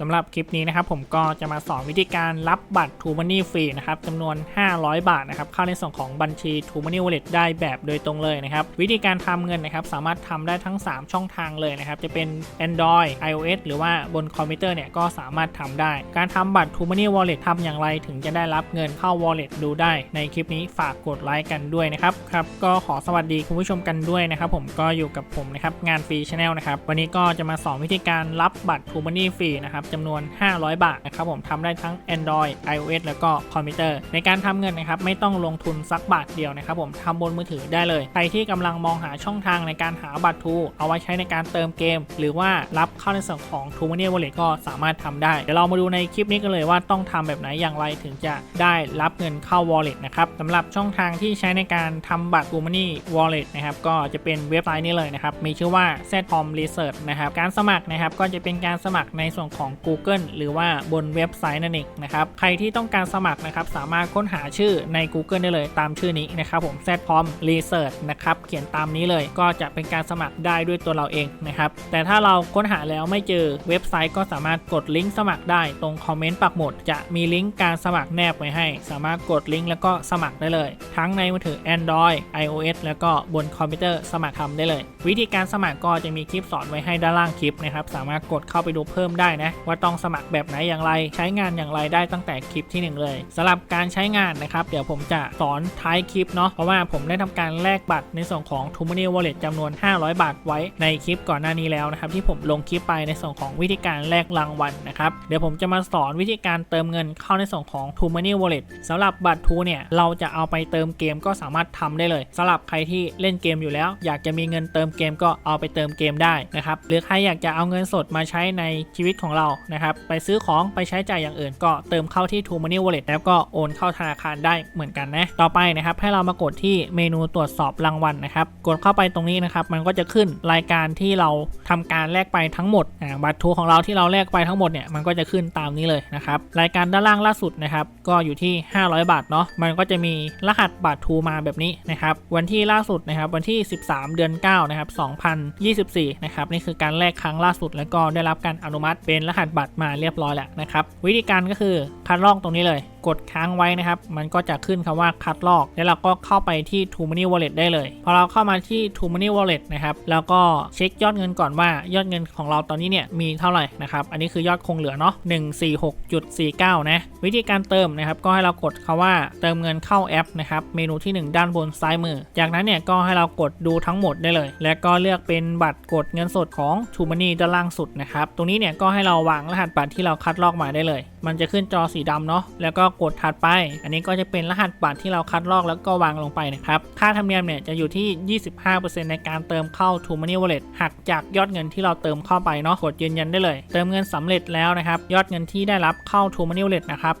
สำหรับคลิปนี้นะครับผมก็จะมาสอนวิธีการรับบัตร t ู Money ฟรีนะครับจำนวน 500 บาทนะครับเข้าในส่วนของบัญชี t ู Money Wallet ได้แบบโดยตรงเลยนะครับวิธีการทำเงินนะครับสามารถทำได้ทั้ง 3 ช่องทางเลยนะครับจะเป็น Android iOS หรือว่าบนคอมพิวเตอร์เนี่ยก็สามารถทำได้ การทำบัตร t ู Money Wallet ทำอย่างไรถึงจะได้รับเงินเข้า Wallet ดูได้ ในคลิปนี้ฝากกดไลค์กันด้วยนะครับครับก็ขอสวัสดีคุณผู้ชมกันด้วยนะครับผมก็อยู่กับผมนะครับงานฟรีชาแนลนะครับวันนี้ก็จะมาสอนวิธีการรับบัตร t ู Money ฟรีนะครับจำนวน 500 บาทนะครับผมทำได้ทั้ง Android iOS แล้วก็คอมพิวเตอร์ ในการทำเงินนะครับไม่ต้องลงทุนสักบาทเดียวนะครับผมทำบนมือถือได้เลย ใครที่กำลังมองหาช่องทางในการหาบัตรทูเอาไว้ใช้ในการเติมเกม หรือว่ารับเข้าในส่วนของ t ู Money Wallet ก็สามารถทำได้ เดี๋ยวเรามาดูในคลิปนี้กันเลยว่าต้องทำแบบไหนอย่างไรถึงจะได้รับเงินเข้า Wallet นะครับสำหรับช่องทางที่ใช้ในการทำบัตร t ู Money Wallet นะครับก็จะเป็นเว็บไซต์นี้เลยนะครับมีชื่อว่า Zcom Research นะครับการสมัครนะครับก็จะเป็นการสมัครในส่วนของ Google หรือว่าบนเว็บไซต์นั่นเองนะครับใครที่ต้องการสมัครนะครับสามารถค้นหาชื่อใน Google ได้เลยตามชื่อนี้นะครับผม z p o m Research นะครับเขียนตามนี้เลยก็จะเป็นการสมัครได้ด้วยตัวเราเองนะครับแต่ถ้าเราค้นหาแล้วไม่เจอเว็บไซต์ก็สามารถกดลิงก์สมัครได้ตรงคอมเมนต์ปักหมุดจะมีลิงก์การสมัครแนบไว้ให้ สามารถกดลิงก์แล้วก็สมัครได้เลย ทั้งในมือถือ Android iOS แล้วก็บนคอมพิวเตอร์สมัครทำได้เลย วิธีการสมัครก็จะมีคลิปสอนไว้ให้ด้านล่างคลิปนะครับสามารถกดเข้าไปดูเพิ่มได้นะว่าต้องสมัครแบบไหนอย่างไร ใช้งานอย่างไรได้ตั้งแต่คลิปที่ 1 เลยสำหรับการใช้งานนะครับ เดี๋ยวผมจะสอนท้ายคลิปเนาะเพราะว่าผมได้ทำการแลกบัตรในส่วนของ t ู Money Wallet จำนวน 500 บาทไว้ในคลิปก่อนหน้านี้แล้วนะครับที่ผมลงคลิปไปในส่วนของวิธีการแลกรางวัลนะครับเดี๋ยวผมจะมาสอนวิธีการเติมเงินเข้าในส่วนของ t ู Money Wallet สำหรับบัตรทูเนี่ยเราจะเอาไปเติมเกมก็สามารถทำได้เลยสำหรับใครที่เล่นเกมอยู่แล้ว อยากจะมีเงินเติมเกมก็เอาไปเติมเกมได้นะครับหรือใครอยากจะเอาเงินสดมาใช้ในชีวิตของเรานะครับ ไปซื้อของไปใช้จ่ายอย่างอื่น ก็เติมเข้าที่ t ู Money Wallet แล้วก็โอนเข้าธนาคารได้เหมือนกันนะ ต่อไปนะครับให้เรามากดที่เมนูตรวจสอบรางวัลนะครับ กดเข้าไปตรงนี้นะครับ มันก็จะขึ้นรายการที่เราทำการแลกไปทั้งหมดบัตรทูของเราที่เราแลกไปทั้งหมดเนี่ยมันก็จะขึ้นตามนี้เลยนะครับรายการด้านล่างล่าสุดนะครับก็อยู่ที่ 500 บาทเนาะมันก็จะมีรหัสบัตรทูมาแบบนี้นะครับวันที่ล่าสุดนะครับวันที่ 13 เดือน9นะครับ2024นะครับนี่คือการแลกครั้งล่าสุด แล้วก็ได้รับการอนุมัติเป็นรหัสบัตรมาเรียบร้อยแล้วนะครับ วิธีการก็คือคัดลอกตรงนี้เลย กดค้างไว้นะครับ มันก็จะขึ้นคำว่าคัดลอก แล้วเราก็เข้าไปที่ t ู Money Wallet ได้เลย พอเราเข้ามาที่ t ู Money Wallet นะครับ แล้วก็เช็คยอดเงินก่อนว่ายอดเงินของเราตอนนี้เนี่ยมีเท่าไหร่นะครับ อันนี้คือยอดคงเหลือเนาะ146.49 นะ วิธีการเติมนะครับ ก็ให้เรากดคาว่าเติมเงินเข้าแอปนะครับ เมนูที่ 1 ด้านบนซ้ายมือ จากนั้นเนี่ยก็ให้เรากดดูทั้งหมดได้เลย แล้วก็เลือกเป็นบัตรกดเงินสดของ t ู Money ด้านล่างสุดนะครับ ตรงนี้เนี่ยก็ให้เราวางรหัสบัตรที่เราคัดลอกมาได้เลยมันจะขึ้นจอสีดำเนาะแล้วก็กดถัดไป อันนี้ก็จะเป็นรหัสบัตรที่เราคัดลอกแล้วก็วางลงไปนะครับ ค่าธรรมเนียมเนี่ยจะอยู่ที่ 25%ในการเติมเข้า t ู Money Wallet หักจากยอดเงินที่เราเติมเข้าไปเนาะกดยืนยันได้เลย เติมเงินสำเร็จแล้วนะครับ ยอดเงินที่ได้รับเข้า t ู Money Wallet นะครับ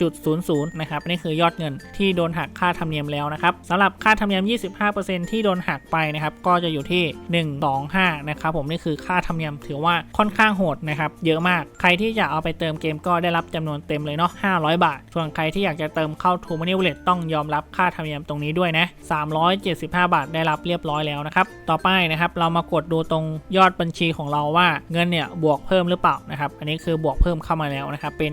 375.00นะครับนี่คือยอดเงินที่โดนหักค่าธรรมเนียมแล้วนะครับสำหรับค่าธรรมเนียม 25%ที่โดนหักไปนะครับก็จะอยู่ที่ 125นะครับผมนี่คือค่าธรรมเนียมถือว่าค่อนข้างโหดนะครับเยอะมากใครที่จะเอาไปเติมเกมก็ได้รับจำนวนเต็มเลยเนาะ500 บาท ส่วนใครที่อยากจะเติมเข้า t ู Money Wallet ต้องยอมรับค่าธรรมเนียมตรงนี้ด้วยนะ375 บาทได้รับเรียบร้อยแล้วนะครับต่อไปนะครับเรามากดดูตรงยอดบัญชีของเราว่าเงินเนี่ยบวกเพิ่มหรือเปล่านะครับอันนี้คือบวกเพิ่มเข้ามาแล้วนะครับเป็น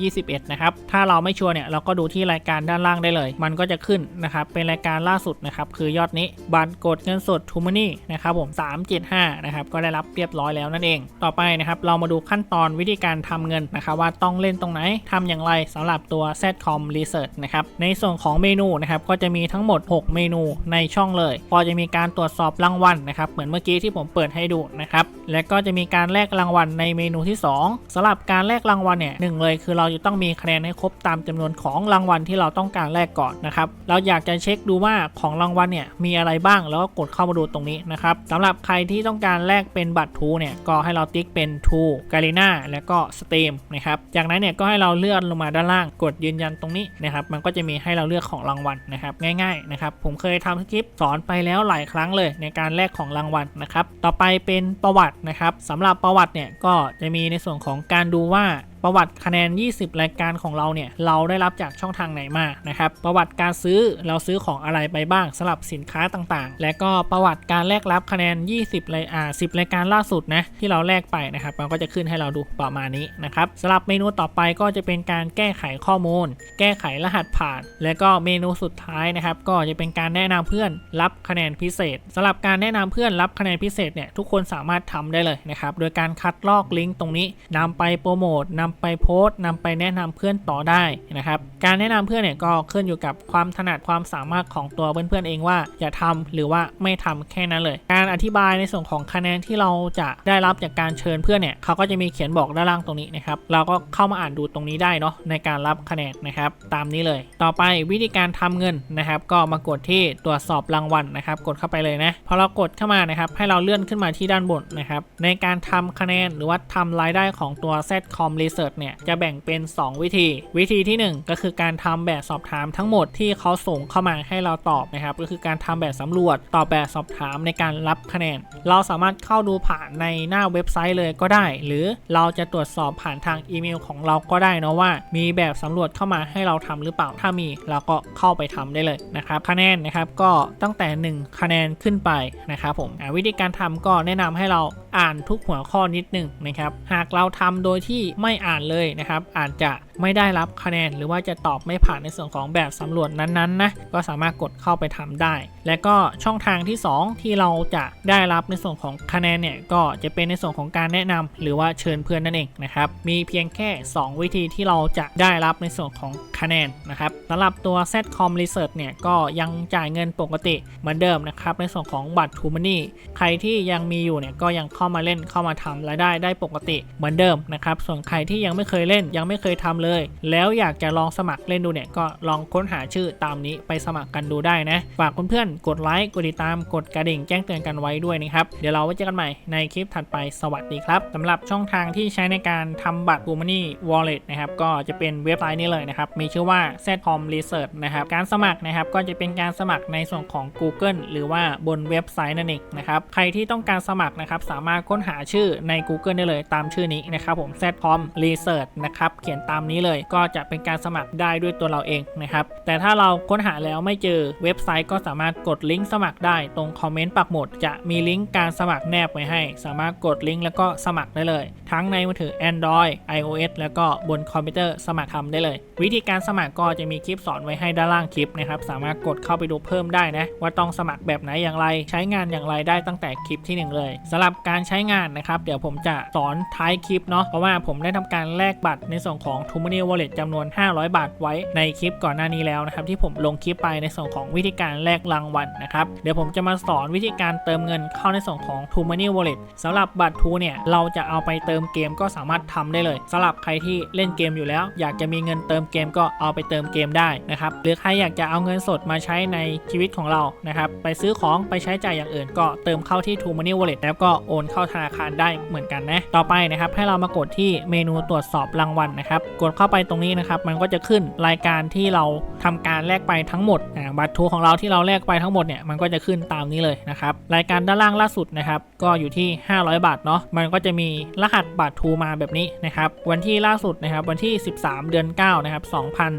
521นะครับถ้าเราไม่ชัวร์เนี่ยเราก็ดูที่รายการด้านล่างได้เลย มันก็จะขึ้นนะครับเป็นรายการล่าสุดนะครับคือยอดนี้บัตรกดเงินสด t ู Money นะครับผม 375นะครับก็ได้รับเรียบร้อยแล้วนั่นเอง ต่อไปนะครับเรามาดูขั้นตอนวิธีการทำเงินนะครับว่าต้องเล่นตรงไหนทำอย่างไรสำหรับตัว Zcom Research นะครับในส่วนของเมนูนะครับก็จะมีทั้งหมด 6 เมนูในช่องเลย พอจะมีการตรวจสอบรางวัลนะครับเหมือนเมื่อกี้ที่ผมเปิดให้ดูนะครับและก็จะมีการแลกรางวัลในเมนูที่ 2สำหรับการแลกรางวัลเนี่ยหนึ่งเลยคือเราจะต้องมีคะแนนให้ครบตามจำนวนของรางวัลที่เราต้องการแลกก่อนนะครับ เราอยากจะเช็คดูว่าของรางวัลเนี่ยมีอะไรบ้างแล้วก็กดเข้ามาดูตรงนี้นะครับสำหรับใครที่ต้องการแลกเป็นบัตรทูเนี่ยก็ให้เราติ๊กเป็นทูกาลิน่าแล้วก็สเตมนะครับจากนั้นเนี่ยก็ให้เราเลื่อนลงมาด้านล่างกดยืนยันตรงนี้นะครับมันก็จะมีให้เราเลือกของรางวัลนะครับง่ายๆนะครับผมเคยทำคลิปสอนไปแล้วหลายครั้งเลยในการแลกของรางวัลนะครับต่อไปเป็นประวัตินะครับสำหรับประวัติเนี่ยก็จะมีในส่วนของการดูว่า ประวัติคะแนน 20 รายการของเราเนี่ยเราได้รับจากช่องทางไหนมานะครับประวัติการซื้อเราซื้อของอะไรไปบ้างสำหรับสินค้าต่างๆ และก็ประวัติการแลกรับคะแนน 20รายอ่า10 รายการล่าสุดนะที่เราแลกไปนะครับมันก็จะขึ้นให้เราดูประมาณนี้นะครับสำหรับเมนูต่อไปก็จะเป็นการแก้ไขข้อมูล แก้ไขรหัสผ่าน และก็เมนูสุดท้ายนะครับก็จะเป็นการแนะนำเพื่อนรับคะแนนพิเศษสำหรับการแนะนำเพื่อนรับคะแนนพิเศษเนี่ยทุกคนสามารถทำได้เลยนะครับโดยการคัดลอกลิงก์ตรงนี้นำไปโปรโมทนำไปโพสต์นำไปแนะนำเพื่อนต่อได้นะครับ การแนะนำเพื่อนเนี่ยก็ขึ้นอยู่กับความถนัดความสามารถของตัวเพื่อนๆเองว่าจะทำหรือว่าไม่ทำแค่นั้นเลย การอธิบายในส่วนของคะแนนที่เราจะได้รับจากการเชิญเพื่อนเนี่ยเขาก็จะมีเขียนบอกด้านล่างตรงนี้นะครับเราก็เข้ามาอ่านดูตรงนี้ได้เนาะในการรับคะแนนนะครับ ตามนี้เลย ต่อไปวิธีการทำเงินนะครับ ก็มากดที่ตรวจสอบรางวัลนะครับ กดเข้าไปเลยนะพอเรากดเข้ามานะครับ ให้เราเลื่อนขึ้นมาที่ด้านบนนะครับ ในการทำคะแนนหรือว่าทำรายได้ของตัว Zcom Research เนี่ยจะแบ่งเป็น 2 วิธี วิธีที่ 1 ก็คือการทำแบบสอบถามทั้งหมดที่เขาส่งเข้ามาให้เราตอบนะครับก็คือการทำแบบสำรวจตอบแบบสอบถามในการรับคะแนน เราสามารถเข้าดูผ่านในหน้าเว็บไซต์เลยก็ได้ หรือเราจะตรวจสอบผ่านทางอีเมลของเราก็ได้นะว่า มีแบบสำรวจเข้ามาให้เราทำหรือเปล่าถ้ามีเราก็เข้าไปทำได้เลยนะครับคะแนนนะครับก็ตั้งแต่ 1 คะแนนขึ้นไปนะครับผมวิธีการทำก็แนะนำให้เรา อ่านทุกหัวข้อนิดหนึ่งนะครับ หากเราทำโดยที่ไม่อ่านเลยนะครับ อาจจะ ไม่ได้รับคะแนน หรือว่าจะตอบไม่ผ่านในส่วนของแบบสำรวจนั้นๆนะก็สามารถกดเข้าไปทำได้ และก็ช่องทางที่ 2 ที่เราจะได้รับในส่วนของคะแนนเนี่ยก็จะเป็นในส่วนของการแนะนำหรือว่าเชิญเพื่อนนั่นเองนะครับมีเพียงแค่ 2 วิธีที่เราจะได้รับในส่วนของคะแนนนะครับสำหรับตัว Zcom Research เนี่ยก็ยังจ่ายเงินปกติเหมือนเดิมนะครับในส่วนของบัตร t ู Money ใครที่ยังมีอยู่เนี่ยก็ยังเข้ามาเล่นเข้ามาทำรายได้ได้ปกติเหมือนเดิมนะครับส่วนใครที่ยังไม่เคยเล่นยังไม่เคยทำเลย แล้วอยากจะลองสมัครเล่นดูเนี่ยก็ลองค้นหาชื่อตามนี้ไปสมัครกันดูได้นะฝากเพื่อนๆกดไลค์กดติดตามกดกระดิ่งแจ้งเตือนกันไว้ด้วยนะครับเดี๋ยวเราไว้เจอกันใหม่ในคลิปถัดไปสวัสดีครับสำหรับช่องทางที่ใช้ในการทำบัตร t ู Money Wallet นะครับก็จะเป็นเว็บไซต์นี้เลยนะครับมีชื่อว่า Zcom Research นะครับการสมัครนะครับก็จะเป็นการสมัครในส่วนของ Google หรือว่าบนเว็บไซต์นั่นเองนะครับใครที่ต้องการสมัครนะครับสามารถค้นหาชื่อใน Google ได้เลยตามชื่อนี้นะครับผม Zcom Research นะครับเขียนตามนี้เลย ก็จะเป็นการสมัครได้ด้วยตัวเราเองนะครับแต่ถ้าเราค้นหาแล้วไม่เจอเว็บไซต์ก็สามารถกดลิงก์สมัครได้ตรงคอมเมนต์ปักหมุดจะมีลิงก์การสมัครแนบไว้ให้ สามารถกดลิงก์แล้วก็สมัครได้เลย ทั้งในมือถือ Android iOS แล้วก็บนคอมพิวเตอร์สมัครทำได้เลย วิธีการสมัครก็จะมีคลิปสอนไว้ให้ด้านล่างคลิปนะครับสามารถกดเข้าไปดูเพิ่มได้นะว่าต้องสมัครแบบไหนอย่างไร ใช้งานอย่างไรได้ตั้งแต่คลิปที่หนึ่งเลยสำหรับการใช้งานนะครับเดี๋ยวผมจะสอนท้ายคลิปเนาะเพราะว่าผมได้ทำการแลกบัตรในส่วนของ t o m o n e y Wallet จำนวน 500 บาทไว้ในคลิปก่อนหน้านี้แล้วนะครับที่ผมลงคลิปไปในส่วนของวิธีการแลกรางวัลนะครับเดี๋ยวผมจะมาสอนวิธีการเติมเงินเข้าในส่วนของ t o m o n e y Wallet สำหรับบัตรทูเนี่ยเราจะเอาไปเติมเกมก็สามารถทำได้เลยสำหรับใครที่เล่นเกมอยู่แล้ว อยากจะมีเงินเติมเกมก็เอาไปเติมเกมได้นะครับหรือใครอยากจะเอาเงินสดมาใช้ในชีวิตของเรานะครับไปซื้อของไปใช้จ่ายอย่างอื่น ก็เติมเข้าที่ t o m o n e y Wallet แล้วก็โอนเข้าธนาคารได้เหมือนกันนะต่อไปนะครับให้เรามากดที่เมนูตรวจสอบรางวัลนะครับกดเข้าไปตรงนี้นะครับมันก็จะขึ้นรายการที่เราทำการแลกไปทั้งหมดบัตรทูของเราที่เราแลกไปทั้งหมดเนี่ยมันก็จะขึ้นตามนี้เลยนะครับรายการด้านล่างล่าสุดนะครับก็อยู่ที่ 500 บาทเนาะมันก็จะมีรหัสบัตรทูมาแบบนี้นะครับวันที่ล่าสุดนะครับวันที่ 13 เดือน9นะครับ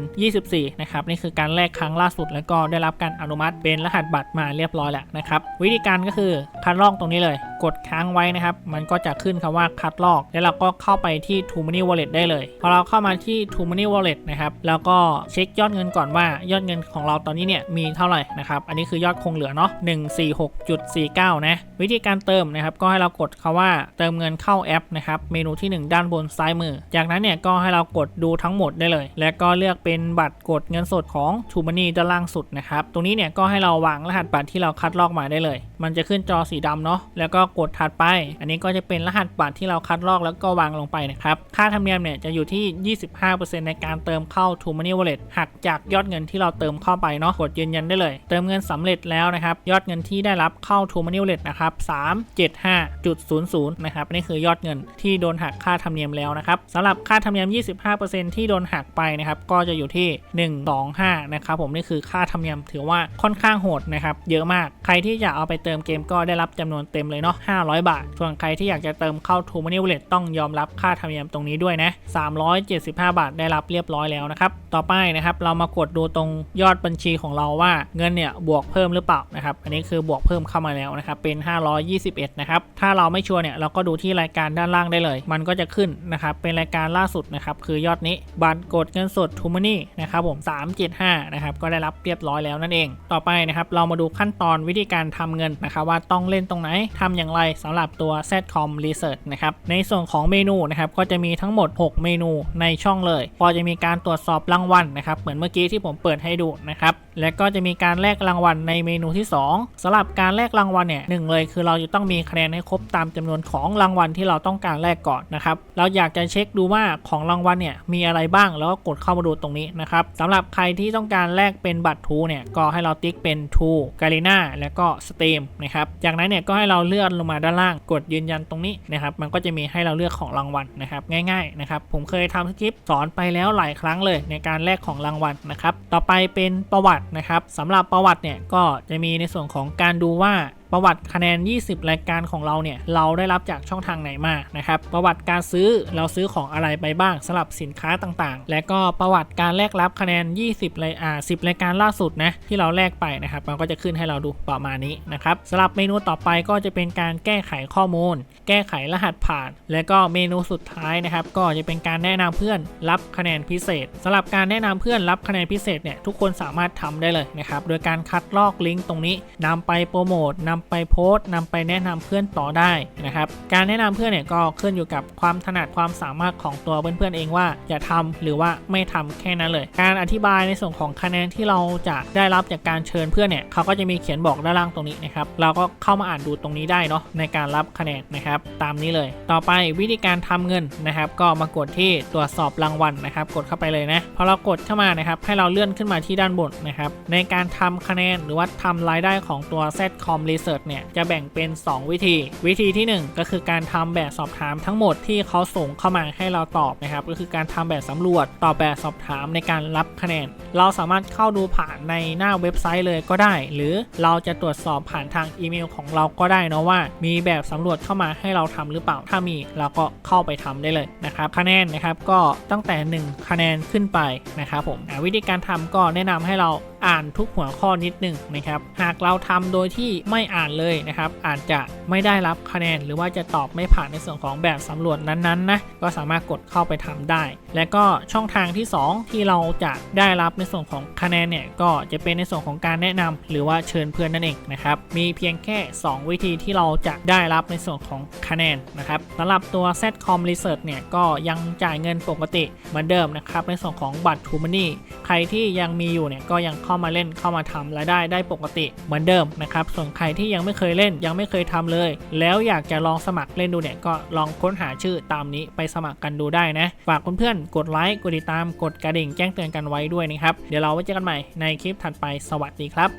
2024นะครับนี่คือการแลกครั้งล่าสุด แล้วก็ได้รับการอนุมัติเป็นรหัสบัตรมาเรียบร้อยแล้วนะครับวิธีการก็คือคัดลอกตรงนี้เลยกดค้างไว้นะครับ มันก็จะขึ้นคำว่าคัดลอก แล้วเราก็เข้าไปที่ t o m o n e y Wallet ได้เลย พอเราเข้ามาที่ t o m o n e y Wallet นะครับ แล้วก็เช็คยอดเงินก่อนว่ายอดเงินของเราตอนนี้เนี่ยมีเท่าไหร่นะครับ อันนี้คือยอดคงเหลือเนาะ146.49 นะ วิธีการเติมนะครับ ก็ให้เรากดคาว่าเติมเงินเข้าแอปนะครับ เมนูที่ 1 ด้านบนซ้ายมือ จากนั้นเนี่ยก็ให้เรากดดูทั้งหมดได้เลย และก็เลือกเป็นบัตรกดเงินสดของ t o m o n e y ด้านล่างสุดนะครับ ตรงนี้เนี่ยก็ให้เราวางรหัสบัตรที่เราคัดลอกมาได้เลย มันจะขึ้นจอสีดำเนาะ แล้วก็กดถัดไป อันนี้ก็จะเป็นรหัสบัตรที่เราคัดลอกแล้วก็วางลงไปนะครับ ค่าธรรมเนียมเนี่ยจะอยู่ที่ 25%ในการเติมเข้า t o m o n e y Wallet หักจากยอดเงินที่เราเติมเข้าไปเนาะ กดยืนยันได้เลย เติมเงินสำเร็จแล้วนะครับ ยอดเงินที่ได้รับเข้า t o m o n e y Wallet นะครับ 375.00 นะครับ นี่คือยอดเงินที่โดนหักค่าธรรมเนียมแล้วนะครับสำหรับค่าธรรมเนียม 25%ที่โดนหักไปนะครับ ก็จะอยู่ที่ 125 นะครับผม นี่คือค่าธรรมเนียมถือว่าค่อนข้างโหดนะครับ เยอะมาก ใครที่อยากเอาไปเติมเกมก็ได้รับจำนวนเต็มเลยเนาะ500 บาท ส่วนใครที่อยากจะเติมเข้า True Money Wallet ต้องยอมรับค่าธรรมเนียมตรงนี้ด้วยนะ 375 บาทได้รับเรียบร้อยแล้วนะครับ ต่อไปนะครับเรามากดดูตรงยอดบัญชีของเราว่าเงินเนี่ยบวกเพิ่มหรือเปล่านะครับ อันนี้คือบวกเพิ่มเข้ามาแล้วนะครับเป็น 521 นะครับ ถ้าเราไม่ชัวร์เนี่ยเราก็ดูที่รายการด้านล่างได้เลย มันก็จะขึ้นนะครับเป็นรายการล่าสุดนะครับคือยอดนี้บัตรกดเงินสด True Money นะครับผม 375 นะครับก็ได้รับเรียบร้อยแล้วนั่นเอง ต่อไปนะครับเรามาดูขั้นตอนวิธีการทำเงินนะครับว่าต้องเล่นตรงไหนทำอย่างไรสำหรับตัว Zcom Research นะครับ ในส่วนของเมนูนะครับก็จะมีทั้งหมด 6 เมนูในช่องเลย พอจะมีการตรวจสอบรางวัลนะครับ เหมือนเมื่อกี้ที่ผมเปิดให้ดูนะครับ และก็จะมีการแลกรางวัลในเมนูที่ 2สำหรับการแลกรางวัลเนี่ยหนึ่งเลยคือเราจะต้องมีคะแนนให้ครบตามจำนวนของรางวัลที่เราต้องการแลกก่อนนะครับ เราอยากจะเช็คดูว่าของรางวัลเนี่ยมีอะไรบ้างแล้วก็กดเข้ามาดูตรงนี้นะครับสำหรับใครที่ต้องการแลกเป็นบัตรทูเนี่ยก็ให้เราติ๊กเป็นทูกาลินาแล้วก็สตรีมนะครับ จากนั้นเนี่ยก็ให้เราเลือนลงมาด้านล่าง กดยืนยันตรงนี้นะครับ มันก็จะมีให้เราเลือกของรางวัลนะครับ ง่าย ๆ นะครับ ผมเคยทำสคริปต์สอนไปแล้วหลายครั้งเลยในการแลกของรางวัลนะครับ ต่อไปเป็นประวัตินะครับสำหรับประวัติเนี่ยก็จะมีในส่วนของการดูว่า ประวัติคะแนน 20 รายการของเราเนี่ย เราได้รับจากช่องทางไหนมานะครับ ประวัติการซื้อเราซื้อของอะไรไปบ้างสำหรับสินค้าต่างๆ และก็ประวัติการแลกรับคะแนน 20รายอ่า10 รายการล่าสุดนะที่เราแลกไปนะครับ มันก็จะขึ้นให้เราดูประมาณนี้นะครับสำหรับเมนูต่อไปก็จะเป็นการแก้ไขข้อมูล แก้ไขรหัสผ่าน และก็เมนูสุดท้ายนะครับ ก็จะเป็นการแนะนำเพื่อนรับคะแนนพิเศษสำหรับการแนะนำเพื่อนรับคะแนนพิเศษเนี่ยทุกคนสามารถทำได้เลยนะครับโดยการคัดลอกลิงก์ตรงนี้นำไปโปรโมทนำไปโพสต์นำไปแนะนำเพื่อนต่อได้นะครับ การแนะนำเพื่อนเนี่ยก็ขึ้นอยู่กับความถนัดความสามารถของตัวเพื่อนๆเองว่าจะทำหรือว่าไม่ทำแค่นั้นเลย การอธิบายในส่วนของคะแนนที่เราจะได้รับจากการเชิญเพื่อนเนี่ยเขาก็จะมีเขียนบอกด้านล่างตรงนี้นะครับเราก็เข้ามาอ่านดูตรงนี้ได้เนาะในการรับคะแนนนะครับตามนี้เลย ต่อไปวิธีการทำเงินนะครับก็มากดที่ตรวจสอบรางวัลนะครับกดเข้าไปเลยนะพอเรากดเข้ามานะครับให้เราเลื่อนขึ้นมาที่ด้านบนนะครับในการทำคะแนนหรือว่าทำรายได้ของตัว Zcom Research เนี่ยจะแบ่งเป็น 2 วิธี วิธีที่ 1 ก็คือการทำแบบสอบถามทั้งหมดที่เขาส่งเข้ามาให้เราตอบนะครับ ก็คือการทำแบบสำรวจตอบแบบสอบถามในการรับคะแนน เราสามารถเข้าดูผ่านในหน้าเว็บไซต์เลยก็ได้ หรือเราจะตรวจสอบผ่านทางอีเมลของเราก็ได้นะว่า มีแบบสำรวจเข้ามาให้เราทำหรือเปล่า ถ้ามีเราก็เข้าไปทำได้เลยนะครับคะแนนนะครับก็ตั้งแต่ 1 คะแนนขึ้นไปนะครับผมวิธีการทำก็แนะนำให้เรา อ่านทุกหัวข้อนิดหนึ่งนะครับ หากเราทำโดยที่ไม่อ่านเลยนะครับ อาจจะไม่ได้รับคะแนน หรือว่าจะตอบไม่ผ่านในส่วนของแบบสำรวจนั้นๆนะ ก็สามารถกดเข้าไปทำได้ และก็ช่องทางที่ 2 ที่เราจะได้รับในส่วนของคะแนนเนี่ย ก็จะเป็นในส่วนของการแนะนำหรือว่าเชิญเพื่อนนั่นเองนะครับ มีเพียงแค่ 2 วิธีที่เราจะได้รับในส่วนของคะแนนนะครับสำหรับตัว Zcom Research เนี่ย ก็ยังจ่ายเงินปกติเหมือนเดิมนะครับ ในส่วนของบัตร t ูมันนี่ ใครที่ยังมีอยู่เนี่ย ก็ยังเข้าามาเล่นเข้ามาทำรายได้ได้ปกติเหมือนเดิมนะครับส่วนใครที่ยังไม่เคยเล่นยังไม่เคยทำเลย แล้วอยากจะลองสมัครเล่นดูเนี่ยก็ลองค้นหาชื่อตามนี้ไปสมัครกันดูได้นะฝากเพื่อนๆกดไลค์กดติดตามกดกระดิ่งแจ้งเตือนกันไว้ด้วยนะครับเดี๋ยวเราไว้เจอกันใหม่ในคลิปถัดไปสวัสดีครับ